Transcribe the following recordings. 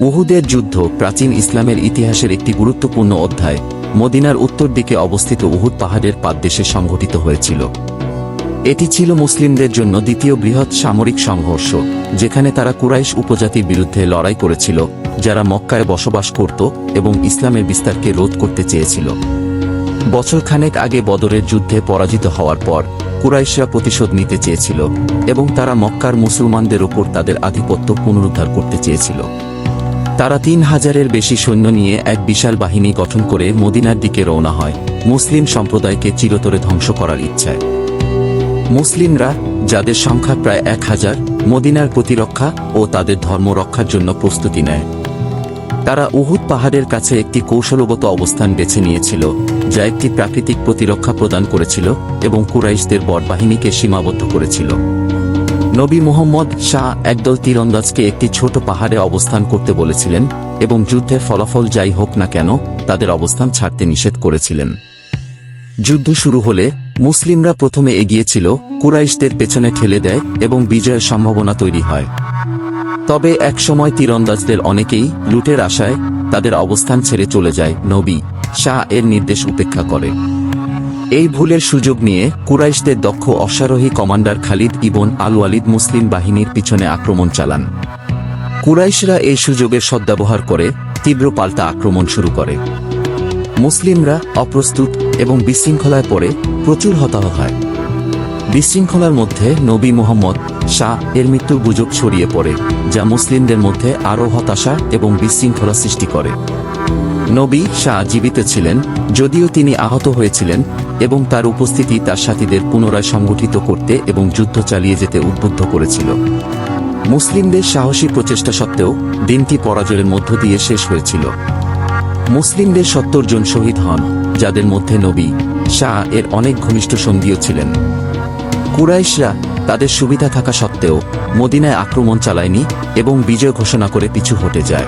উহুদের যুদ্ধ প্রাচীন ইসলামের ইতিহাসের একটি গুরুত্বপূর্ণ অধ্যায়। মদিনার উত্তর দিকে অবস্থিত উহুদ পাহাড়ের পাদদেশে সংঘটিত হয়েছিল। এটি ছিল মুসলিমদের জন্য দ্বিতীয় বৃহৎ সামরিক সংঘর্ষ, যেখানে তারা কুরাইশ উপজাতির বিরুদ্ধে লড়াই করেছিল, যারা মক্কায় বসবাস করত এবং ইসলামের বিস্তারকে রোধ করতে চেয়েছিল। বছরখানেক আগে বদরের যুদ্ধে পরাজিত হওয়ার পর, কুরাইশরা প্রতিশোধ নিতে চেয়েছিল এবং তারা মক্কার মুসলমানদের ওপর তাদের আধিপত্য পুনরুদ্ধার করতে চেয়েছিল। তারা তিন হাজারের বেশি সৈন্য নিয়ে এক বিশাল বাহিনী গঠন করে মদিনার দিকে রওনা হয়। মুসলিম সম্প্রদায়কে চিরতরে ধ্বংস করার ইচ্ছায়। মুসলিমরা, যাদের সংখ্যা প্রায় এক হাজার, মদিনার প্রতিরক্ষা ও তাদের ধর্ম রক্ষার জন্য প্রস্তুতি নেয়। তারা উহুদ পাহাড়ের কাছে একটি কৌশলগত অবস্থান বেছে নিয়েছিল, যা একটি প্রাকৃতিক প্রতিরক্ষা প্রদান করেছিল এবং কুরাইশদের বরবাহিনীকে সীমাবদ্ধ করেছিল। নবী মোহাম্মদ শাহ একদল তীরন্দাজকে একটি ছোট পাহাড়ে অবস্থান করতে বলেছিলেন এবং যুদ্ধের ফলাফল যাই হোক না কেন তাদের অবস্থান ছাড়তে নিষেধ করেছিলেন। যুদ্ধ শুরু হলে মুসলিমরা প্রথমে এগিয়েছিল, কুরাইশদের পেছনে ঠেলে দেয় এবং বিজয়ের সম্ভাবনা তৈরি হয়। তবে একসময় তীরন্দাজদের অনেকেই লুটের আশায় তাদের অবস্থান ছেড়ে চলে যায়, নবী শাহ এর নির্দেশ উপেক্ষা করে। এই ভুলের সুযোগ নিয়ে কুরাইশদের দক্ষ অশ্বারোহী commander Khalid ibn al Walid মুসলিম বাহিনীর পিছনে আক্রমণ চালান। কুরাইশরা এই সুযোগের সদ্ব্যবহার করে তীব্র পাল্টা আক্রমণ শুরু করে। মুসলিমরা অপ্রস্তুত এবং বিশৃঙ্খলায় পড়ে প্রচুর হতাহত হয়। বিশৃঙ্খলার মধ্যে নবী মোহাম্মদ শাহ এর মৃত্যুর গুজব ছড়িয়ে পড়ে, যা মুসলিমদের মধ্যে আরও হতাশা এবং বিশৃঙ্খলা সৃষ্টি করে। নবী শাহ জীবিত ছিলেন, যদিও তিনি আহত হয়েছিলেন এবং তার উপস্থিতি তার সাথীদের পুনরায় সংগঠিত করতে এবং যুদ্ধ চালিয়ে যেতে উদ্বুদ্ধ করেছিল। মুসলিমদের সাহসী প্রচেষ্টা সত্ত্বেও দিনটি পরাজয়ের মধ্য দিয়ে শেষ হয়েছিল। মুসলিমদের সত্তর জন শহীদ হন, যাদের মধ্যে নবী, শাহ এর অনেক ঘনিষ্ঠ সঙ্গীও ছিলেন। কুরাইশরা তাদের সুবিধা থাকা সত্ত্বেও মদিনায় আক্রমণ চালায়নি এবং বিজয় ঘোষণা করে পিছু হটে যায়।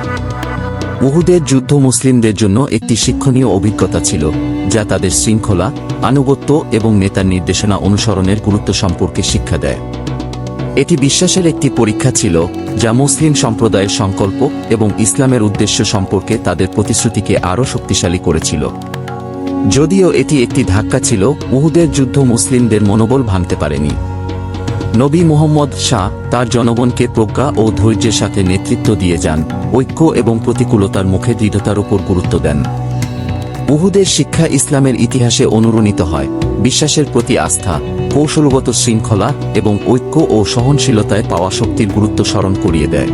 উহুদের যুদ্ধ মুসলিমদের জন্য একটি শিক্ষণীয় অভিজ্ঞতা ছিল, যা তাদের শৃঙ্খলা, আনুগত্য এবং নেতার নির্দেশনা অনুসরণের গুরুত্ব সম্পর্কে শিক্ষা দেয়। এটি বিশ্বাসের একটি পরীক্ষা ছিল, যা মুসলিম সম্প্রদায়ের সংকল্প এবং ইসলামের উদ্দেশ্য সম্পর্কে তাদের প্রতিশ্রুতিকে আরও শক্তিশালী করেছিল। যদিও এটি একটি ধাক্কা ছিল, উহুদের যুদ্ধ মুসলিমদের মনোবল ভাঙতে পারেনি। নবী মোহাম্মদ শাহ তার জনগণকে প্রজ্ঞা ও ধৈর্যের সাথে নেতৃত্ব দিয়ে যান, ঐক্য এবং প্রতিকূলতার মুখে দৃঢ়তার উপর গুরুত্ব দেন। উহুদের শিক্ষা ইসলামের ইতিহাসে অনুরণিত হয়, বিশ্বাসের প্রতি আস্থা, কৌশলগত শৃঙ্খলা এবং ঐক্য ও সহনশীলতায় পাওয়া শক্তির গুরুত্ব স্মরণ করিয়ে দেয়।